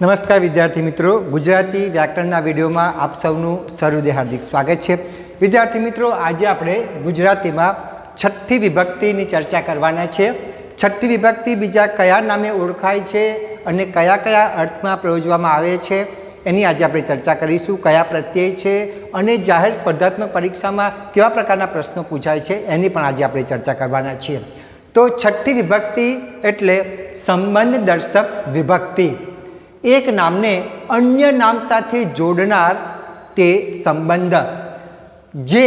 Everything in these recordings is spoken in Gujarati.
નમસ્કાર વિદ્યાર્થી મિત્રો. ગુજરાતી વ્યાકરણના વિડીયોમાં આપ સૌનું સહૃદય હાર્દિક સ્વાગત છે. વિદ્યાર્થી મિત્રો, આજે આપણે ગુજરાતીમાં છઠ્ઠી વિભક્તિની ચર્ચા કરવાના છે. છઠ્ઠી વિભક્તિ બીજા કયા નામે ઓળખાય છે અને કયા કયા અર્થમાં પ્રયોજવામાં આવે છે એની આજે આપણે ચર્ચા કરીશું. કયા પ્રત્યય છે અને જાહેર સ્પર્ધાત્મક પરીક્ષામાં કેવા પ્રકારના પ્રશ્નો પૂછાય છે એની પણ આજે આપણે ચર્ચા કરવાના છીએ. તો છઠ્ઠી વિભક્તિ એટલે સંબંધ દર્શક વિભક્તિ. એક નામને અન્ય નામ સાથે જોડનાર તે સંબંધ, જે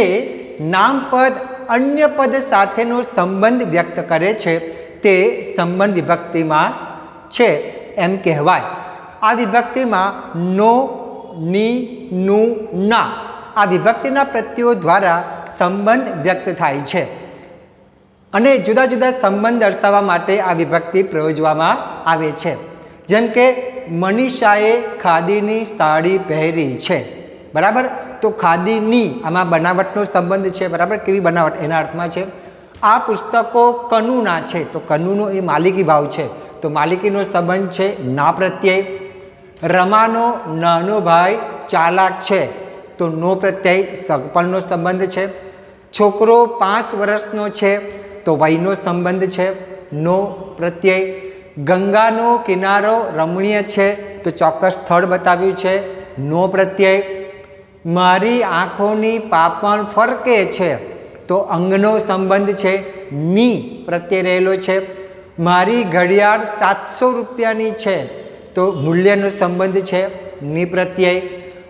નામપદ અન્ય પદ સાથેનો સંબંધ વ્યક્ત કરે છે, તે સંબંધ વિભક્તિમાં છે એમ કહેવાય. આ વિભક્તિમાં નો, ની, નું, ના આ વિભક્તિના પ્રત્યયો દ્વારા સંબંધ વ્યક્ત થાય છે. અને જુદા જુદા સંબંધ દર્શાવવા માટે આ વિભક્તિ પ્રયોજવામાં આવે છે. જેમ કે મનીષાએ ખાદીની સાડી પહેરી છે. બરાબર? તો ખાદીની આમાં બનાવટનો સંબંધ છે, બરાબર? કેવી બનાવટ? એના અર્થમાં છે, આ પુસ્તકો કનુના છે. તો કનુનો એ માલિકી ભાવ છે. તો માલિકીનો સંબંધ છે ના પ્રત્યય. રમાનો નાનો ભાઈ ચાલાક છે. તો નો પ્રત્યય સગપણનો સંબંધ છે. છોકરો પાંચ વર્ષનો છે. તો વયનો સંબંધ છે. નો પ્રત્યય. ગંગાનો કિનારો રમણીય છે. તો ચોક્કસ સ્થળ બતાવ્યું છે. નો પ્રત્યય. મારી આંખોની પાપણ ફરકે છે. તો અંગનો સંબંધ છે. ની પ્રત્યય રહેલો છે. મારી ઘડિયાળ સાતસો રૂપિયાની છે. તો મૂલ્યનો સંબંધ છે. ની પ્રત્યય.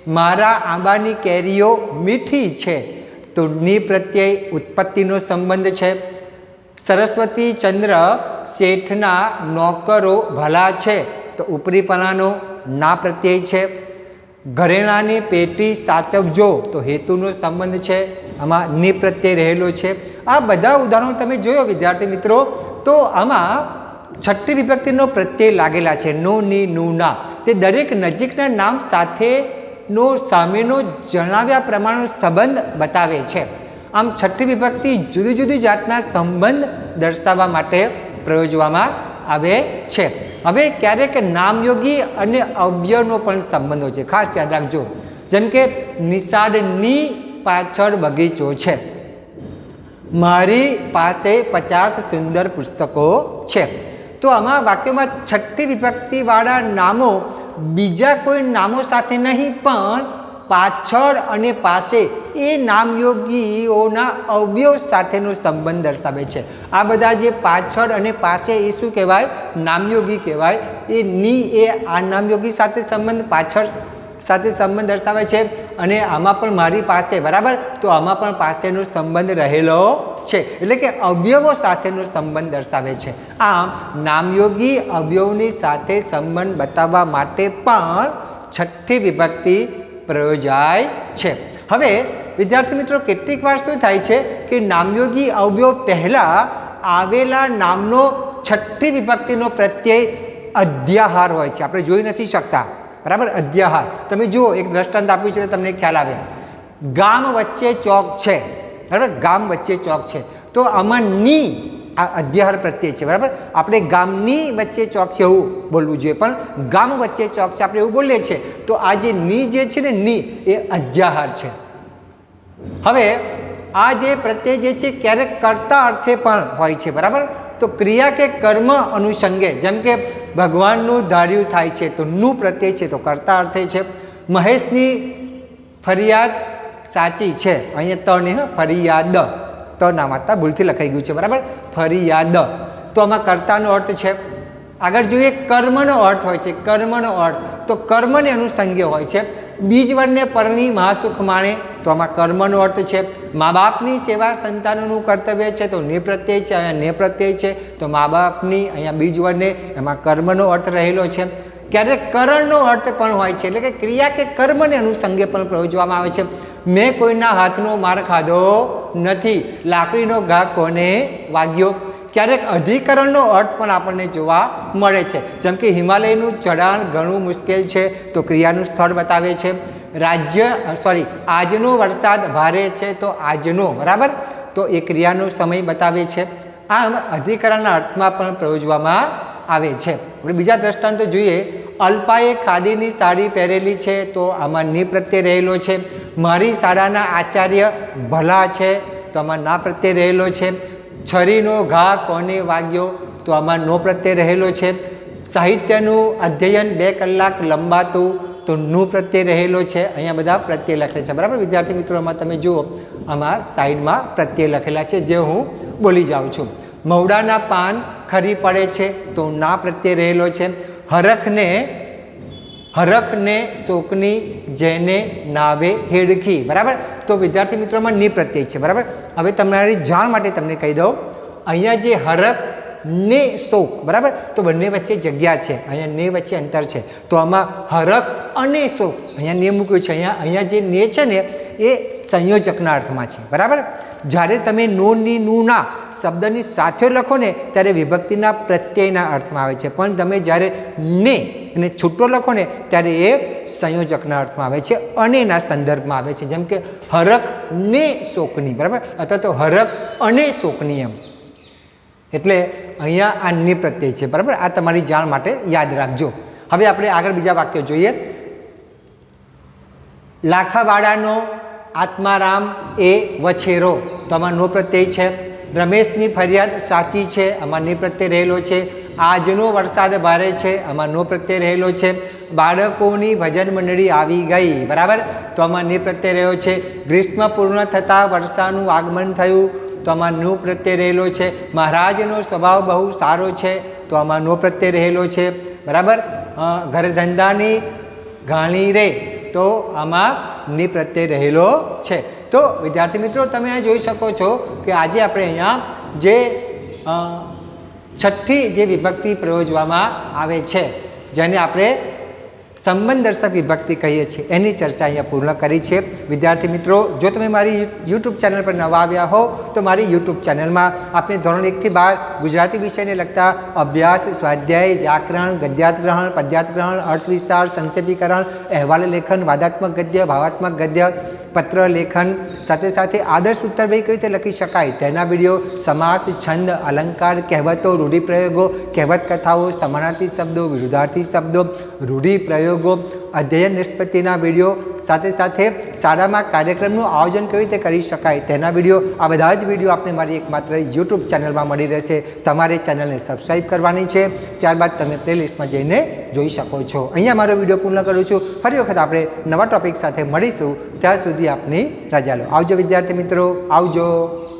મારા આંબાની કેરીઓ મીઠી છે. તો ની પ્રત્યય ઉત્પત્તિનો સંબંધ છે. સરસ્વતી ચંદ્ર શેઠના નોકરો ભલા છે તો ઉપરીપણાનો ના પ્રત્યય છે. ઘરેણાની પેટી સાચવજો તો હેતુનો સંબંધ છે. આમાં ની પ્રત્યય રહેલો છે. આ બધા ઉદાહરણો તમે જોયો વિદ્યાર્થી મિત્રો? તો આમાં છઠ્ઠી વિભક્તિનો પ્રત્યય લાગેલા છે. નો, ની, નું, ના. તે દરેક નજીકના નામ સાથેનો સામેનો જણાવ્યા પ્રમાણનો સંબંધ બતાવે છે. આમ છઠ્ઠી વિભક્તિ જુદી જુદી જાતના સંબંધ દર્શાવવા માટે પ્રયોજવામાં આવે છે. હવે ક્યારેક નામયોગી અને અવ્યયનો પણ સંબંધો છે. ખાસ યાદ રાખજો. જેમ કે નિષાદની પાછળ બગીચો છે. મારી પાસે પચાસ સુંદર પુસ્તકો છે. તો આમાં વાક્યોમાં છઠ્ઠી વિભક્તિવાળા નામો બીજા કોઈ નામો સાથે નહીં, પણ પાછળ અને પાસે એ નામયોગીઓના અવયવ સાથેનો સંબંધ દર્શાવે છે. આ બધા જે પાછળ અને પાસે એ શું કહેવાય? નામયોગી કહેવાય. એ ની એ આ નામયોગી સાથે સંબંધ પાછળ સાથે સંબંધ દર્શાવે છે અને આમાં પણ મારી પાસે, બરાબર? તો આમાં પણ પાસેનો સંબંધ રહેલો છે. એટલે કે અવયવો સાથેનો સંબંધ દર્શાવે છે. આમ, નામયોગી અવયવની સાથે સંબંધ બતાવવા માટે પણ છઠ્ઠી વિભક્તિ પ્રયોજાય છે. હવે, વિદ્યાર્થી મિત્રો, કેટલીક વાર શું થાય છે કે નામયોગી અવયવ પહેલાં આવેલા નામનો છઠ્ઠી વિભક્તિનો પ્રત્યય અધ્યાહાર હોય છે. આપણે જોઈ નથી શકતા. બરાબર? અધ્યાહાર. તમે જુઓ, એક દ્રષ્ટાંત આપ્યું છે, તમને ખ્યાલ આવે. ગામ વચ્ચે ચોક છે. બરાબર? ગામ વચ્ચે ચોક છે. તો આમાં ની આ અધ્યાહાર પ્રત્યય છે, બરાબર? આપણે ગામની વચ્ચે ચોક એવું બોલવું જોઈએ, પણ ગામ વચ્ચે ચોક આપણે એવું બોલીએ છીએ. તો આ જે ની જે છે ને ની, એ અધ્યાહાર છે. હવે, આ જે પ્રત્યય જે છે, ક્યારેક કરતા અર્થે પણ હોય છે, બરાબર? તો ક્રિયા કે કર્મ અનુષંગે જેમ કે ભગવાનનું ધાર્યું થાય છે, તો નું પ્રત્યય છે, તો કરતા અર્થે છે. મહેશની ફરિયાદ સાચી છે, અહીંયા તને ફરિયાદ. ત ના માતા ભૂલથી લખાઈ ગયું છે, બરાબર? ફરિયાદ. તો આમાં કર્તાનો અર્થ છે, આગળ જોઈએ, કર્મનો અર્થ હોય છે, કર્મનો અર્થ. તો કર્મને અનુસંગે હોય છે બીજ વર્ણને પરણી મહાસુખ માણે. તો આમાં કર્મનો અર્થ છે મા બાપની સેવા સંતાનોનું કર્તવ્ય છે, તો ને પ્રત્યય છે, અહીંયા ને પ્રત્યય છે. તો મા બાપની અહીંયા બીજ વર્ણને એમાં કર્મનો અર્થ રહેલો છે. ક્યારેક કરણનો અર્થ પણ હોય છે, એટલે કે ક્રિયા કે કર્મને અનુસંગે પણ પ્રયોજવામાં આવે છે. મેં કોઈના હાથનો માર ખાધો નથી. લાકડીનો ઘા કોને વાગ્યો? ક્યારેક અધિકરણનો અર્થ પણ આપણને જોવા મળે છે. જેમ કે હિમાલયનું ચઢાણ ઘણું મુશ્કેલ છે, તો ક્રિયાનું સ્થળ બતાવે છે. રાજ્ય સોરી આજનો વરસાદ ભારે છે, તો આજનો, બરાબર? તો એ ક્રિયાનો સમય બતાવે છે. આમ અધિકરણના અર્થમાં પણ પ્રયોજવામાં આવે છે. આપણે બીજા દ્રષ્ટાંતો જોઈએ અલ્પાએ ખાદીની સાડી પહેરેલી છે તો આમાં ની પ્રત્યે રહેલો છે. મારી શાળાના આચાર્ય ભલા છે તો આમાં ના પ્રત્યે રહેલો છે. છરીનો ઘા કોને વાગ્યો તો આમાં નો પ્રત્યે રહેલો છે. સાહિત્યનું અધ્યયન બે કલાક લંબાતું તો નું પ્રત્યે રહેલો છે. અહીંયા બધા પ્રત્યે લખેલા છે. બરાબર? વિદ્યાર્થી મિત્રોમાં તમે જુઓ, આમાં સાઈડમાં પ્રત્યે લખેલા છે. જે હું બોલી જાઉં છું. મવડાના પાન ખરી પડે છે તો ના પ્રત્યે રહેલો છે. હરખને હરખને શોકની જેને નાવે હેડખી. બરાબર? તો વિદ્યાર્થી મિત્રોમાં ની પ્રત્યય છે, બરાબર? હવે તમારી જાણ માટે તમને કહી દઉં. અહીંયા જે હરખ ને શોક, બરાબર? તો બંને વચ્ચે જગ્યા છે, અહીંયા ને વચ્ચે અંતર છે. તો આમાં હરખ અને શોક, અહીંયા ને મૂક્યું છે. અહીંયા અહીંયા જે ને છે ને એ સંયોજકના અર્થમાં છે. બરાબર? જ્યારે તમે નો ની નું શબ્દની સાથે લખો ને, ત્યારે વિભક્તિના પ્રત્યયના અર્થમાં આવે છે. પણ તમે જ્યારે ને અને છૂટો લખો ને, ત્યારે એ સંયોજકના અર્થમાં આવે છે. અનેના સંદર્ભમાં આવે છે. જેમ કે હરખ ને શોકની, બરાબર? અથવા તો હરખ અને શોકની એમ એટલે અહીંયા આ નિ પ્રત્યય છે, બરાબર? આ તમારી જાણ માટે યાદ રાખજો. હવે આપણે આગળ બીજા વાક્યો જોઈએ. લાખાવાડાનો આત્મારામ એ વછેરો. તો આમાં નો પ્રત્યય છે. રમેશની ફરિયાદ સાચી છે. આમાં ની પ્રત્યય રહેલો છે. આજનો વરસાદ ભારે છે. આમાં નો પ્રત્યય રહેલો છે. બાળકોની ભજન મંડળી આવી ગઈ. બરાબર? તો આમાં ની પ્રત્યય રહ્યો છે. ગ્રીષ્મ પૂર્ણ થતાં વર્ષાનું આગમન થયું. તો આમાં નો પ્રત્યય રહેલો છે. મહારાજનો સ્વભાવ બહુ સારો છે. તો આમાં નો પ્રત્યય રહેલો છે. બરાબર? ઘર ધંધાની ઘાણી રે. તો આમાં ની રહેલો છે. તો વિદ્યાર્થી મિત્રો, તમે આ જોઈ શકો છો કે આજે આપણે અહીંયા જે છઠ્ઠી જે વિભક્તિ પ્રયોજવામાં આવે છે, જેને આપણે સંબંધ દર્શક વિભક્તિ કહીએ છીએ. એની ચર્ચા અહીંયા પૂર્ણ કરી છે. વિદ્યાર્થી મિત્રો, જો તમે મારી યુટ્યુબ ચેનલ પર નવા આવ્યા હો, તો મારી યુટ્યુબ ચેનલમાં આપણે ધોરણ એકથી બાર ગુજરાતી વિષયને લગતા અભ્યાસ, સ્વાધ્યાય, વ્યાકરણ ગદ્યાર્થ પદ્યાર્થગ્રહણ પદ્યાર્થ અર્થ વિસ્તાર સંક્ષેપીકરણ, અહેવાલ લેખન, વાદાત્મક ગદ્ય, ભાવાત્મક ગદ્ય પત્ર, લેખન, સાથે સાથે આદર્શ ઉત્તર ભાઈ કઈ રીતે લખી શકાય? તેના વીડિયો, સમાસ, છંદ, અલંકાર, કહેવતો, રૂઢિપ્રયોગો, કહેવત કથાઓ, સમાનાર્થી શબ્દો, વિરુદ્ધાર્થી શબ્દો, રૂઢિપ્રયોગો અધ્યયન નિષ્પત્તિના વીડિયો સાથે સાથે શાળામાં કાર્યક્રમનું આયોજન કેવી રીતે કરી શકાય તેના વીડિયો, આ બધા જ વીડિયો આપણે મારી એકમાત્ર યુટ્યુબ ચેનલમાં મળી રહેશે. તમારે ચેનલને સબસ્ક્રાઈબ કરવાની છે, ત્યારબાદ તમે પ્લેલિસ્ટમાં જઈને જોઈ શકો છો. અહીંયા મારો વીડિયો પૂર્ણ કરું છું. ફરી વખત આપણે નવા ટોપિક સાથે મળીશું. ત્યાં સુધી આપની રજા લો. આવજો વિદ્યાર્થી મિત્રો. આવજો.